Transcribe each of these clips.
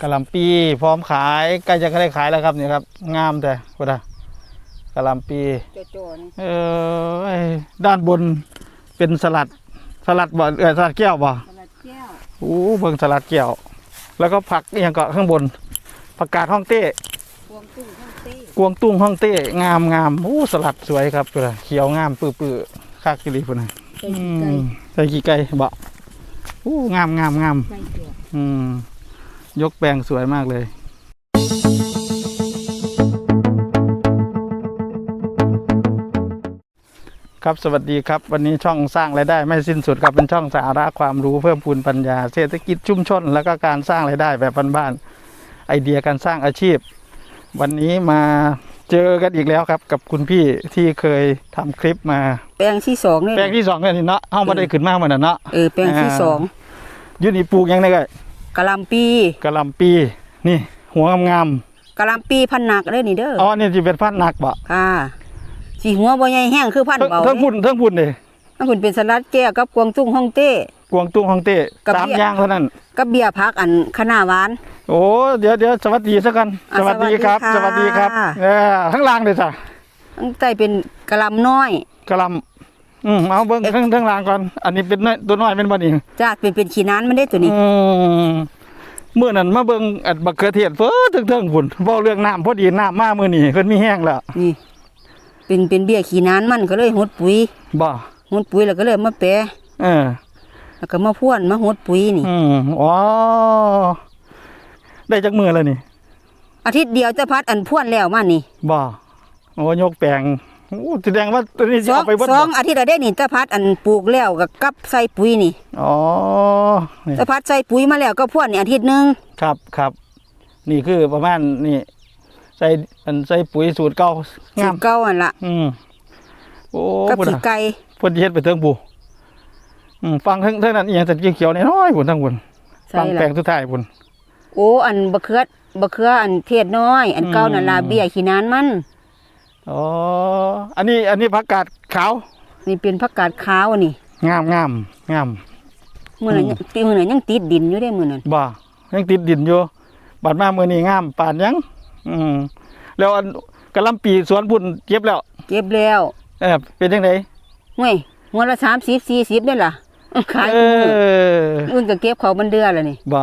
กะหล่ำปีพร้อมขายใกล้จะได้ขายแล้วครับนี่ครับ งามแต่ก็ได้กะหล่ำปีโจๆนี่เออด้านบนเป็นสลัดสลัดบ่เออสลัดแก้วบ่สลัดแก้วโอ้เบิ่งสลัดแก้วแล้วก็ผักอหย่างเกาะข้างบนผักกาดห้องเต้พวงตุ้งข้างเต้กวงตุ้งห้องเต้งามงามโอ้สลัดสวยครับเพื่อเขียวงามปื้อปื้อคากกิริพุ่นนะใส่อืไก่มใส่กี่ไก่บ่โอ้งามงามงามไก่เกลืออืม ยกแปลงสวยมากเลยครับสวัสดีครับ วันนี้ช่องสร้างรายได้ไม่สิ้นสุดครับเป็นช่องสาระความรู้เพิ่มพูนปัญญา เศรษฐกิจชุมชน แล้วก็การสร้างรายได้แบบบ้านๆไอเดียการสร้างอาชีพ วันนี้มาเจอกันอีกแล้วครับ กับคุณพี่ที่เคยทำคลิปมา แปลงที่สองนี่แปลงที่สองเนี่ยนี่เนาะเฮามาได้ขึ้นมากเหมือนนนเนาะเออแปลงที่อ่าสองอยูนี่ปลูกยังไงก็ กะหล่ำปีกะหล่ำปี นี่ หัวงามกะหล่ำปีพันหนักเด้อนี่เด้อๆอ๋อนี่จะเป็นพันธุ์หนักบ่ค่ะสีหัวบ่ใหญ่แห้งคือพันเทิงเบาเทิงพุ่นเทิงพุ่นเลยถ้าคุณเป็นสลัดแก้วกับกวางตุ้งฮ่องเต้ กวงตุ้งฮองเต้กับสามเบี้ย อย่างเท่านั้น กับเบียร์พักอันคณะหวาน โอ้เดี๋ยวเดี๋ยวสวัสดีซะกันอะสวัสดีครับ สสวัวัสสดีดีคค่ะรับเออข้างล่างเลยจ้ะตั้งแต่เป็นกะหล่ำน้อยกะหลำ อืมเอาเบิ้งข้างข้างล่างก่อน อันนี้เป็นน้อยตัวน้อยเป็นบ่นี่จ้าเป็นเป็นขี้น้านมันได้ตัวนี้ อืมเมื่อนั้นมาเบิ่งอันบักเขือเทศเฟ้อถึงเทิงพุ่นเว้าเรื่องน้ำพอดีน้ำมามื้อนี้เพิ่นมีแห้งแล้วนี่ เป็นเป็นเบี้ยขี้น้านมันก็เลยหดปุ๋ยบ่หดปุ๋ยแล้วก็เลยมาแปะเออแล้วก็มาพ่วนมาหดปุ๋ยนี่ อืมอ๋อได้จักมือแล้วนี่ อาทิตย์เดียวจะพัดอันพ่วนแล้วมานี่บ่โอ้ยกแปลง โอ้แสดงว่าตัวนี้สจะองเอาไปเบิดสองบ่อาทิตย์ละได้นี่จะพัดอันปลูกแล้วก็กลับใส่ปุ๋ยนี่อ๋อนี่จะพัดใส่ปุ๋ยมาแล้วก็พ่วนนี่อาทิตย์หนึงครับครับ นี่คือประมาณนี่ใส่อันใส่ปุ๋ยสูตรเก่าสูงามตรเก่าอันละอืมโอ้กับพุ่นขี้น่ะไก่เพิ่นสิเฮ็ดไปเทิงปูอืมฟังเทิงเทิงนั้นอีหยังสันเขียวๆน้อยๆพุ่นทั้งพุ่นใส่ฟังละแปลงสุดท้ายพุ่น โอ้อันบะเขือบักเขืออันเทศน้อย อันเก่านั่นล่ะอืม เบี้ยขี้นานมัน อ๋อ อันนี้อันนี้ผักกาดขาว นี่เป็นผักกาดขาวนี่ งามงามงามมื้อนั้นยังตีมื้อนั้นยังติดดินอยู่เด้มื้อนั้นบ่ยังติดดินอยู่บาดมามื้อนี้งามปานยัง อืมแล้วอันกะหล่ำปีสวนพุ่นเก็บแล้ว เก็บแล้วเออเป็นจังไดห้วยหัวละ30 40ได้ล่ะขายเอมื้อออื่นก็เก็บเขาบันเดือแล้วนี่บ่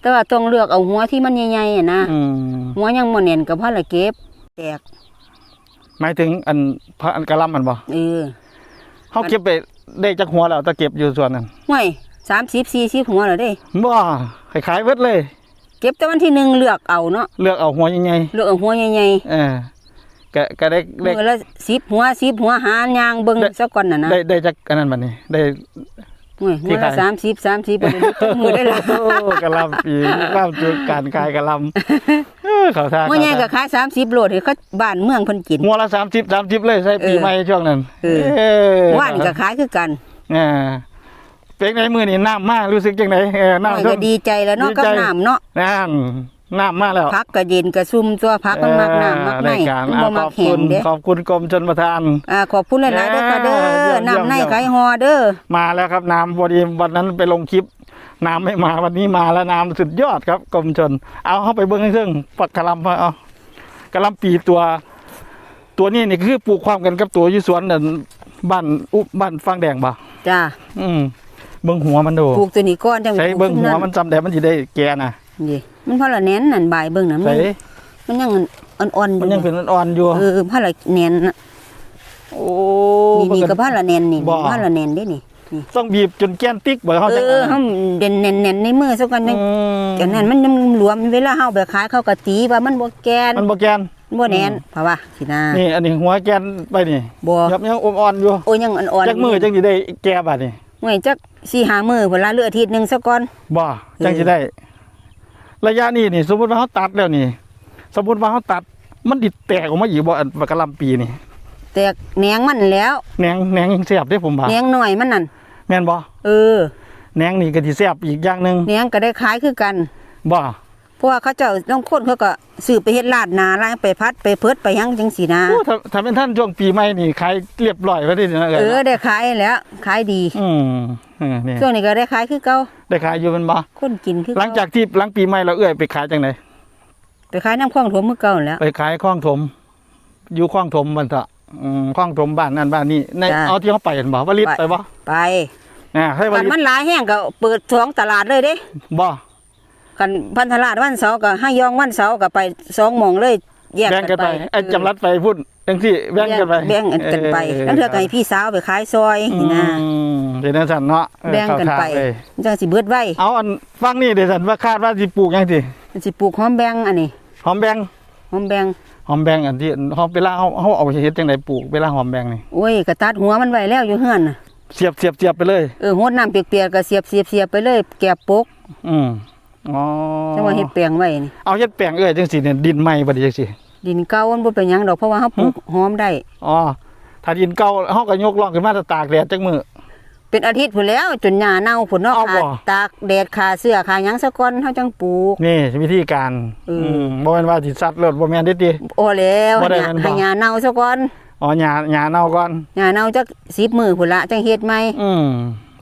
แต่ว่าต้องเลือกเอาหัวที่มันใหญ่ๆอะนะอืมหัวยังบ่แน่นก็พอละเก็บ แตก หมายถึงอันพระอันกะหล่ำมันบ่เออเฮาเก็บไปได้จักหัวแล้วแตะเก็บอยู่ส่วนนั้นห้วย30 40หัวแล้วเด้บ่ขายๆเบิดเลย เก็บแต่วันที่หนึ่งเลือกเอาเนาะเลือกเอาหัวใหญ่เลือกเอาหัวใหญ่ๆเออก็ก็ได้ๆได้มื้อละ10หัว10หัวหายางเบิ่งได้ซะก่อนน่ะนะได้ได้จักอันนั้นบัดนี้ได้โอ้ยที่มือละขายสามสิบสามสิบเป็นมือได้ละโอ้กะหล่ำปีความจุการขายกะหล่ำ เออเขาท่ามื่อไงเขาก็ท่าขายสามสิบโลดให้เขาบ้านเมืองเพิ่นกินหัวละ30 30เลยใส่ปีเออใหม่ช่วงนั้นเออเออว่านก็ขายคือกันอ่าเป็นไงมื้อนี้น้ำมารู้สึกจังไดเออน้อยน้ำก็ท่วมดีใจแล้วเนาะดีกับใจน้ำเนาะน้ำน้ำมาแล้วพักก็เย็นก็ซุ่มตัวพักมันมักน้ำมักในรายการมันอะบ่ขมัอกบแห้คุงณเด้ขอบคุณกรมชนประทานอ่าขอบคุณหลายๆเด้อค่ะเด้เยี่อยมน้ำในเยี่ยมไก่ฮอเด้อมาแล้วครับน้ำพอดีวันนั้นไปลงคลิป น้ำไม่มาวันนี้มาแล้วน้ำสุดยอดครับกรมชน เอาเข้าไปเบิ้งเครื่องปักกะหลำมาเอากะหลำปีตัว ตัวนี้นี่คือปลูกความกันกับตัวอยี่สวนนั่นบ้านอุบ้านฟางแดงบ่จ้าอืมเบิ้งหัวมันดูปลูกตัวนี้ก่อนจังใส่เบิ้งหัวมันจำได้มันจะได้แก่น่ะนี่มันพอละแน่นนั่นบ่ายเบิ่งน่ะมัใส่นมันยังอ่อนๆอมันยู่ยังเป็นอ่อนๆอยู่เออพอละแน่นน่ะโอ้นี่นี่ก็พอละแน่นนี่บ่พอละแน่นเด้นี่นี่ ต้องบีบจนแก้นติ๊กบ่เขาเอจะอเฮาเด่นแน่นๆในมือซะก่อนจังอืมจากนั้นมันยังหลวมเวลาเฮาไปขายเขาก็ตีว่ามันบ่แกนมันบ่แกนบ่แน่นเพราะว่าสินะนี่ อันนี้หัวแกนไปนี่บ่ยับยังอมอ่อนอยู่โอ้ยยังอ่อนๆจักมือจังสิได้แก่บัดนี่ห่วยจัก4-5มื้อพุ่นละเหลืออาทิตย์หนึงซะก่อน บ่จังสิได้ ระยะนี้นี่ สมมุติว่าเขาตัดแล้วนี่ สมมุติว่าเขาตัด มันดิแตกออกมาอีกบ่อันบักกะหลำปีนี่แตกแหนงมันแล้วแหนงแหนงยังแซ่บเด้ผมว่า แหนงน้อยมันนั่น แม่นบ่เออแหนงนี่ก็สิแซ่บอีกอย่างหนึงแหนงก็ได้ขายคือกัน บ่เพราะว่าเขาเจ้าต้องคนเขาก็ซื้อไปเฮ็ดลาดนาล้างไปพัดไปเพิดไปหยังจังซี่นะโอ้ถ้าถ้าเป็นท่านช่วงปีใหม่นี่ขายเรียบร้อยไว้ดินะเออได้ขายแล้วขายดี อืมเออนี่ช่วงนี้ก็ได้ขายคือเก่าได้ขายอยู่เป็นบ่คนกินคือหลังจากที่หลังปีใหม่เราเอื้อยไปขายจังไหนไปขายน้ำคลองถมมือเก่านั่นแหล้ว ไปขายคลองถม อยู่คลองถมมันเถอะอืมคลองถมบ้านนั่นบ้านนี้ในจ้ะเอาที่เขาไปเห็นบ่ว่าลิตไปบ่ไป อ่าให้ว่ากันลิตมันหลายแห้งก็เปิดท้องตลาดเลยเด้บ่กันพันธลาดวันเสาร์ก็ให้ยองวันเสาร์ก็ไปสองหมองเลยแยกแบ่งกักันนไปไปไอ้จำรัดไปพุ่นจังซี่แบ่งกันไปแบ่งกันไปแล้วเธอก็ให้พี่สาวไปขายซอยอืนี่นะมเดี๋ยวนั้นสันเนาะเออแบ่งกันไปเข้าทางเลยจังสิเบิดไว้เอาอันฟังนี่เดี๋ยวสันว่าคาดว่าสิปลูกยังสิมันสิปลูกหอมแบงอันนี้หอมแบงหอมแบงหอมแบงอันที่หอมเวลาเฮาเฮาเอาไปเฮ็ดจังไดปลูกเวลาหอมแบงนี่ โอ้ยก็ตัดหัวมันไว้แล้วอยู่เฮือนน่ะ เสียบเสียบเสียบไปเลย เออหดน้ำเปียกๆก็เสียบเสียบเสียบไปเลย แกบปกอืมอ๋อจังว่าเฮ็ดแปลงไว้นี่เอาเฮ็ดแปลงเอ้ยจังสิเนี่ยดินใหม่บ่ดีจังสิดินเก่ามันบ่เป็นหยังดอกเพราะว่าเฮาปลูกหอมได้อ๋อถ้าดินเก่าเฮาก็ยกร่องขึ้นมาตากแดดจักมื้อเป็นอาทิตย์พุ่นแล้วจนหญ้าเน่าพุ่นเนาะเอาบ่ ขาตากแดดขาเสื้อขาหยังซะก่อนเฮาจังปลูก นี่วิธีการเอออืม บ่แม่นว่าสิสัตว์รถบ่แม่นเด้ติ โอ้แล้วบ่ได้หญ้าแม่นบ่ ให้หญ้าเน่าซะก่อน อ๋อหญ้าหญ้าเน่าก่อน หญ้าเน่าจัก10มื้อพุ่นละจังเฮ็ดใหม่อืม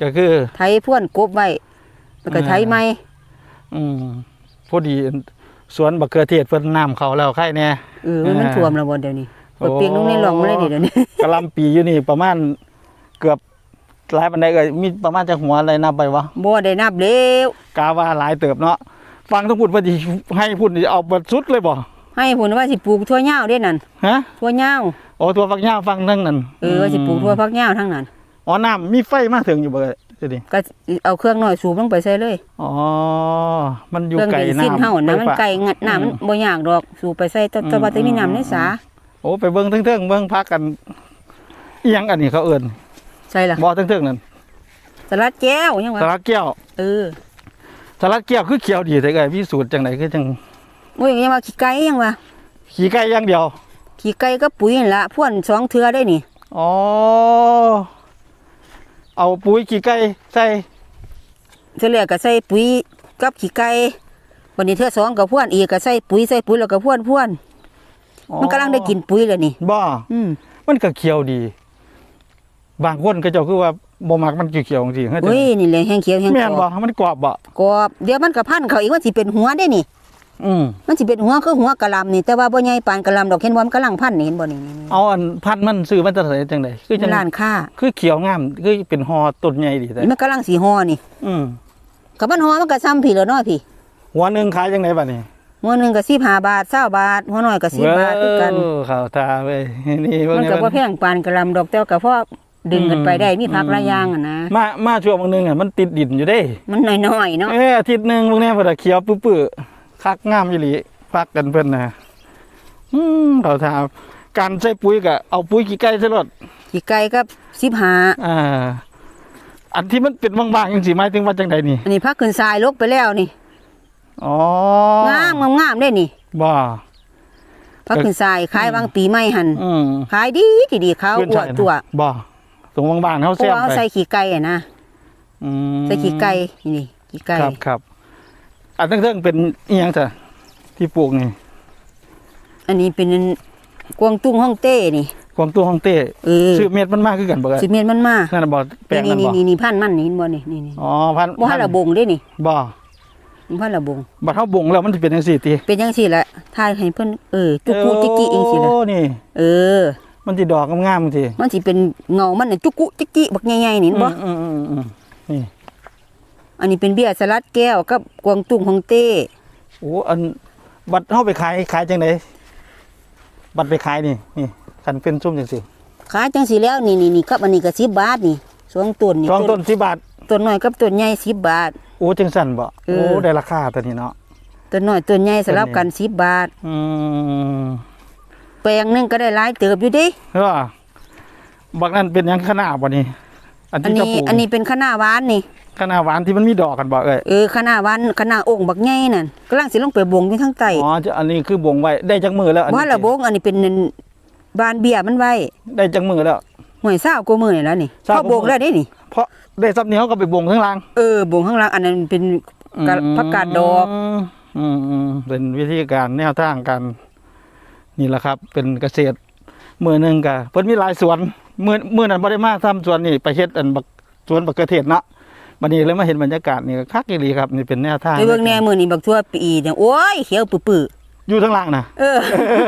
ก็คือ ไถพ่วนกบไว้แล้วก็ไถใหม่อืมพอดีสวนบักเขือเทศเพิ่นน้ำเขาแล้วใครแน่เออมันอ่าท่วมแล้วบ่เดี๋ยวนี้โอ้บ่เปียกลงในหลองมาเลยดิเดี๋ยวนี้กะหลำปีอยู่นี่ประมาณเกือบหลายปานใดเอ่ยมีประมาณจะหัวอะไรนับไปวะบ่ได้นับแล้วกาว่าหลายเติบเนาะฟังทั้งพูดว่าสิให้พูดเอาเบิดสุดเลยบ่ ให้พุ่นว่าสิปลูกทั่วยาวเด้นั่นฮะทั่วยาวโอ้ตัวฟักย่าวฟังทั้งนั้นเออว่าสิปลูกทั่วพักยาวทั้งนั้นอ๋อน้ำมีไฟมาถึงอยู่บ่เอ่ยสิดิก็เอาเครื่องน้อยสูบลงไปใส่เลยอ๋อมันอยู่เครื่องไกลดินน้ำสิ้นเฮานะมันฟฟ้ไกลงัดน้ำมันบ่ยากดอกสูบไปใส่แต่แต่ว่าแต่มีน้ำในสาโอ้ไปเบิ่งเทิงๆเบิ่งพักกันอีหยังอันนี้เขาเอิ้นใช่ล่ะบ่เทิงๆนั่นสลัดแก้วยังสว่าลัดแก้วเออสลัดแก้วคือเขียวดีแต่เอ้ยพิสูจน์จังไดคือจัง โอ้ยยังว่าขี้ไก่ยังว่าขี้ไก่อย่างเดียว ขี้ไก่กับปุ๋ยนั่นล่ะพ่วนสองเทื่อได้นี่อ๋อ เอาปุ๋ยขี้ไก่ใส่ เทื่อแรกก็ใส่ปุ๋ยกับขี้ไก่วันนี้เทื่อสองก็พ่วนอีกก็ใส่ปุ๋ยใส่ปุ๋ยแล้วก็พ่วนพ่วนอ๋อมันกำลังได้กินปุ๋ยแล้วนี่ บ่อืมมันก็เขียวดี บางคนก็เจ้าคือว่าบ่มักมันเขียวๆจริงๆเฮ้ยโอ้ยนี่แหละแห้งเขียวแห้งแม่นกรบ่อบมันกรอบบ่กรอบเดี๋ยวมันก็พันเขาอีกว่าสิเป็นหัวได้นี่ อืมมันสิเป็นหัวคือหัวกะหล่ำนี่แต่ว่าบ่ใหญ่ปานกะหล่ำดอกเห็นว่ามันกำลังพันนี่เห็นบ่นี่นี่นี่เอาอันพันธุ์มันซื้อมันจะใส่จังไดคือจังร้านค้าคือเขียวงามคือเป็นฮอต้นใหญ่ดีแต่นี่มันกำลังสีห่อนี่อืมกับมันห่อมันก็ซ้ำพี่แล้วเนาะพี่หัวหนึงขายจังไดบัดนี้หัวหนึงก็15บาท20บาทหัวน้อยก็10บาทคือกันเว้อเข้าตาเว้ยนี่เบิ่งมันให้ก็บ่เบิ่งแพงปานกะหล่ำดอกแต่ว่าก็พอดึงกันไปได้มีผักหลายอย่างอะนะมามาช่วงบางนึงอะมันติดดินอยู่เด้ มันน้อยๆเนาะเอออาทิตย์หนึงพวกเนี้ยเพิ่นนะเขียวปื้อๆ คักงามอีหลีฟักกันเพิ่นน่ะอืมเขาถามการใส่ปุ๋ยก็เอาปุ๋ยขี้ไก่ใส่รถขี้ไก่กับ15อ่าอันที่มันเป็นบางๆจังซี่หมายถึงว่าจังไดนี่ อันนี้พักขึ้นทรายลกไปแล้วนี่อ๋องามงามๆได้นี่บ่พักขึ้นทรายขายวางปีใหม่หั่นอืมขายดีดีๆเขาขึ้นอวใส่ดนะตัวบ่ตรงบางๆเขาเพราะเสียบว่าเขาไปใส่ขี้ไก่อะนะอืมใส่ขี้ไก่นี่ขี้ไก่ครับครับ อันเรื่องๆเป็นอีหยังจ้ะที่ปลูกนี่อันนี้เป็นกวางตุ้งฮ่องเต้นี่ ความตัวของเต้เออซื้อเม็ดมันมากคือกันบ่เอ้ยสิเมียนมันมานั่นน่ะบ่แปลงนี่นั่นนี่บ่นี่นี่พันธุ์มันนี่เห็นบ่นี่นี่นี่อ๋อพันบ่ฮั่นละบงเด้นี่บ่มันพันธุ์ละบงบัดเฮาบ่งแล้วมันสิเป็นจังซี่ติเป็นจังซี่แหละทายให้เพิ่นเออจุกกุจิกจิจังซี่แหละโอ้นี่ เออ มันสิดอกงามๆจังซี่มันสิเป็นเงามันน่ะจุกกุจิกจิบักใหญ่ๆนี่เห็นบ่อืมอืมอืมนี่ อันนี้เป็นเบี้ยสลัดแก้วกับกวางตุ้งฮ่องเต้โอ้อันบัดเฮาไปขายขายจังไดบัดไปขายนี่นี่คันเป็นซุ่มจังซี่ขายจังซี่แล้วนี่นี่นี่ครับอันนี้ก็10บาทนี่สองต้นนี่สองต้น10บาทต้นน้อยกับต้นใหญ่10บาทโอ้จังสั่นบ่เออโอ้ได้ราคาตัวนี้เนาะต้นน้อยต้นใหญ่สลับกัน10บาทอืมแปลงหนึงก็ได้หลายเติบอยู่เดิเออบักนั้นเป็นหยังขนาดบ่นี่ อันอันที่เจะนี้ปลูกอันนี้เป็นคะน้าหวานนี่ ขนาดหวานที่มันมีดอกกันบ่เอ้ยเออคะน้าหวานคะน้าโอ่งบักใหญ่นั่นกำลังสิลงไปบงอยู่ทางใต้อ๋อจะอันนี้คือบงไว้ได้จักมือแล้วอันว่านี้ละบงอันนี้เป็นนั่นบานเบี้ยมันไว้ได้จักมือแล้วห่วยเศร้ากว่ามื้อนี่แล้วนี่เศร้าเขากว่ามื้บองแล้วเด้นี่ เพราะได้ซับนี้เขาก็ไปบงข้างล่าง เออบงข้างล่างอันนั้นเป็นกะผักกาดดอกมอืมอืมเป็นวิธีการแนวทางการนี่แหละครับ เป็นเกษตรมือหนึ่งกะเพิ่นมีหลายสวน มือมือนั้นบ่ได้มาทำสวนนี่ไปเฮ็ดอันบักสวนบักเกษตรเนาะวันนี้เลยมาเห็นบรรยากาศนี่ก็คักอีหลีครับนี่เป็นแนวทางไปเบิ่งแหน่มื้อนี้บักทั่วปีเนี่ยโอ้ยเขียวปื้ออยู่ทั้างล่างนะๆเออ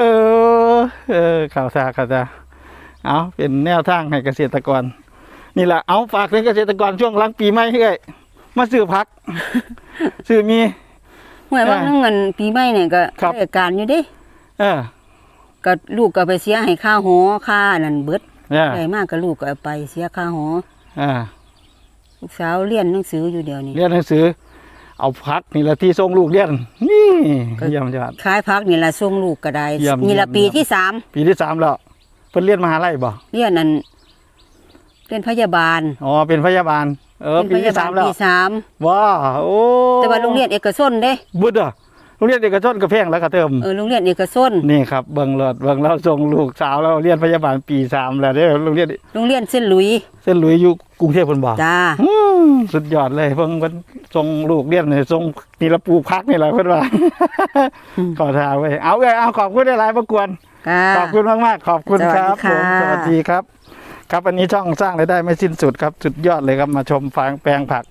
เออเออข่าวซาข่าวซาเอาเป็นแนวทางให้เกษตรกร นี่แหละเอาฝากถึงเกษตรกรช่วงหลังปีใหม่เอ้ยมาซื้อพักซื้อมีเมื่อว่าเงินปีใหม่เนี่ยก็ครับราชการอยู่เด้เออก็ลูกก็ไปเสียให้ค่าหอค่านั่นเบิด เนี่ยได้มากก็ลูกก็เอาไปเสียค่าหออ่าลูกสาวเรียนหนังสืออยู่เดียวนี้ เรียนหนังสือ เอาพักนี่แหละที่ส่งลูกเรียนนี่เยี่ยมจังขายพักนี่ละส่งลูกก็ได้เยี่ยมนี่ละเยี่ยม ปีที่สามปีที่สามแล้วเพิ่นเรียนมหาลัยบ่เรียนนั่นเรียนพยาบาลอ๋อเป็นพยาบาล เออเป็นปีที่สามแล้วปีสามว้าโอ้แต่ว่าโรงเรียนเอกชนเด้บุดอะ โรงเรียนเอกชนก็แพงแล้วก็เติมเออโรงเรียนเอกชนนี่ครับเบิ่งเลิศเบิ่งเราส่งลูกสาวเราเรียนพยาบาลปีสามแล้วเด้อโรงเรียนโรงเรียนเส้นหลุย เส้นหลุยอยู่กรุงเทพเพิ่นบอกจ้าอืมสุดยอดเลยเพิ่งเพิ่นส่งลูกเรียนนี่ส่งนี่ละปลูกพักนี่แหละเพิ่นว่าขอทาไว้เอาเอ้ยเอาขอบคุณหลายๆประกวนค่ะขอบคุณมากๆขอบคุณครับสวัสดีผมค่ะสวัสดีครับ ครับอันนี้ช่องสร้างรายได้ไม่สิ้นสุดครับสุดยอดเลยครับมาชมฟางแปลงผัก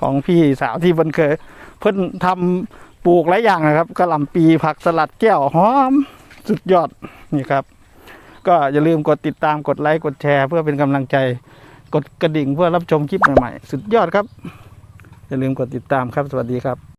ของพี่สาวที่เพิ่นเคย เพิ่นทำ ปลูกหลายอย่างนะครับกระหล่ำปีผักสลัดแก้วหอม สุดยอดนี่ครับ ก็อย่าลืมกดติดตามกดไลค์กดแชร์ เพื่อเป็นกำลังใจกดกระดิ่งเพื่อรับชมคลิปใหม่ๆ สุดยอดครับ อย่าลืมกดติดตามครับสวัสดีครับ